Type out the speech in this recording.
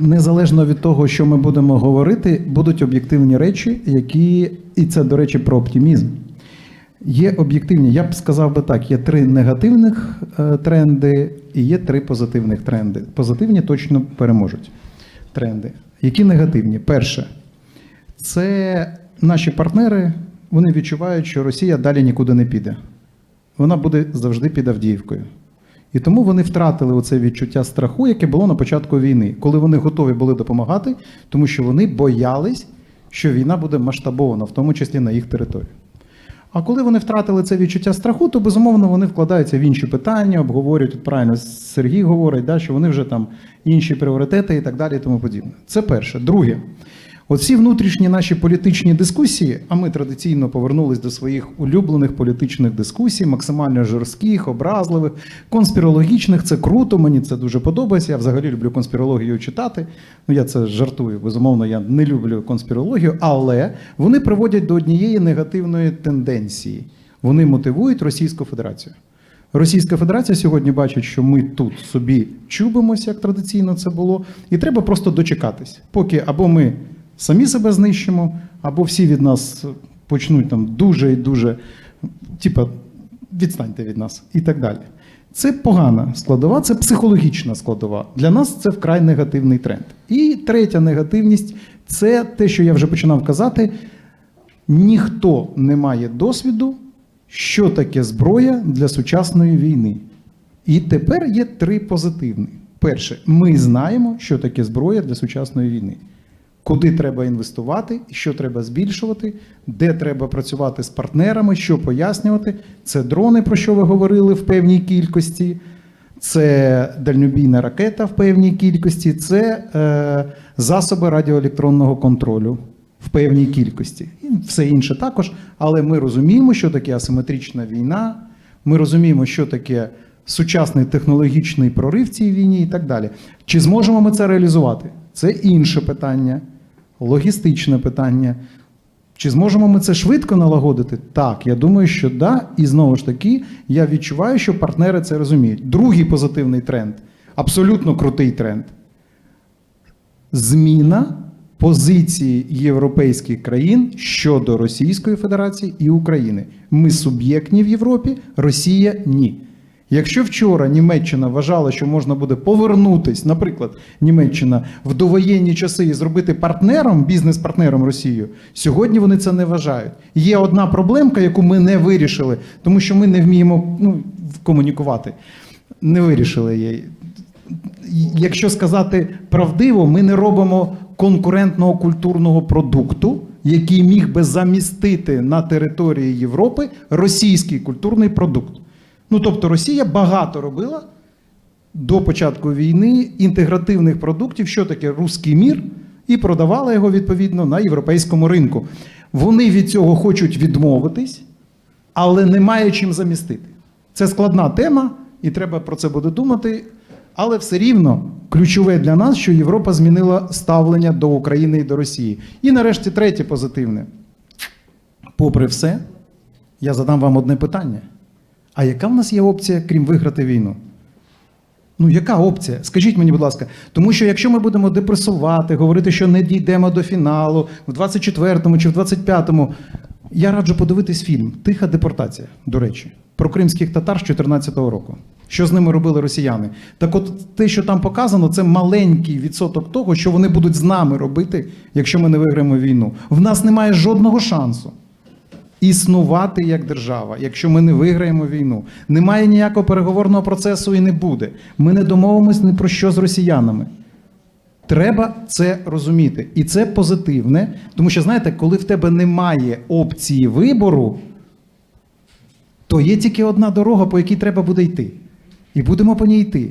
незалежно від того, що ми будемо говорити, будуть об'єктивні речі, які, і це, до речі, про оптимізм. Є об'єктивні, я б сказав би так: є три негативних е, тренди і є три позитивних тренди. Позитивні точно переможуть тренди. Які негативні? Перше, це наші партнери, вони відчувають, що Росія далі нікуди не піде. Вона буде завжди під Авдіївкою. І тому вони втратили оце відчуття страху, яке було на початку війни, коли вони готові були допомагати, тому що вони боялись, що війна буде масштабована, в тому числі на їх території. А коли вони втратили це відчуття страху, то безумовно вони вкладаються в інші питання, обговорюють от правильно Сергій говорить, да, що вони вже там інші пріоритети і так далі, і тому подібне. Це перше. Друге, оці внутрішні наші політичні дискусії, а ми традиційно повернулись до своїх улюблених політичних дискусій, максимально жорстких, образливих, конспірологічних. Це круто, мені це дуже подобається. Я взагалі люблю конспірологію читати. Ну я це жартую. Безумовно, я не люблю конспірологію, але вони приводять до однієї негативної тенденції. Вони мотивують Російську Федерацію. Російська Федерація сьогодні бачить, що ми тут собі чубимося, як традиційно це було, і треба просто дочекатись, поки або ми самі себе знищимо, або всі від нас почнуть там дуже і дуже, типа, відстаньте від нас і так далі. Це погана складова, це психологічна складова. Для нас це вкрай негативний тренд. І третя негативність це те, що я вже починав казати: ніхто не має досвіду, що таке зброя для сучасної війни. І тепер є три позитивні. Перше, ми знаємо, що таке зброя для сучасної війни. Куди треба інвестувати, що треба збільшувати, де треба працювати з партнерами, що пояснювати. Це дрони, про що ви говорили в певній кількості, це дальнобійна ракета в певній кількості, це е, засоби радіоелектронного контролю в певній кількості. І все інше також. Але ми розуміємо, що таке асиметрична війна, ми розуміємо, що таке сучасний технологічний прорив в цій війні і так далі. Чи зможемо ми це реалізувати? Це інше питання, логістичне питання. Чи зможемо ми це швидко налагодити? Так, я думаю, що да. І знову ж таки, я відчуваю, що партнери це розуміють. Другий позитивний тренд, абсолютно крутий тренд. Зміна позиції європейських країн щодо Російської Федерації і України. Ми суб'єктні в Європі, Росія ні. Якщо вчора Німеччина вважала, що можна буде повернутись, наприклад, Німеччина в довоєнні часи і зробити партнером, бізнес-партнером Росію, сьогодні вони це не вважають. Є одна проблемка, яку ми не вирішили, тому що ми не вміємо ну, комунікувати. Не вирішили її. Якщо сказати правдиво, ми не робимо конкурентного культурного продукту, який міг би замістити на території Європи російський культурний продукт. Ну тобто Росія багато робила до початку війни інтегративних продуктів, що таке руський мір, і продавала його відповідно на європейському ринку. Вони від цього хочуть відмовитись, але немає чим замістити. Це складна тема, і треба про це буде думати. Але все рівно ключове для нас, що Європа змінила ставлення до України і до Росії. І нарешті третє позитивне. Попри все, я задам вам одне питання. А яка в нас є опція, крім виграти війну? Ну, яка опція? Скажіть мені, будь ласка, тому що якщо ми будемо депресувати, говорити, що не дійдемо до фіналу в 24-му чи в 25-му, я раджу подивитись фільм Тиха депортація, до речі, про кримських татар з 14-го року. Що з ними робили росіяни? Так от те, що там показано, це маленький відсоток того, що вони будуть з нами робити, якщо ми не виграємо війну. В нас немає жодного шансу існувати як держава, якщо ми не виграємо війну. Немає ніякого переговорного процесу і не буде. Ми не домовимось ні про що з росіянами. Треба це розуміти. І це позитивне, тому що, знаєте, коли в тебе немає опції вибору, то є тільки одна дорога, по якій треба буде йти. І будемо по ній йти.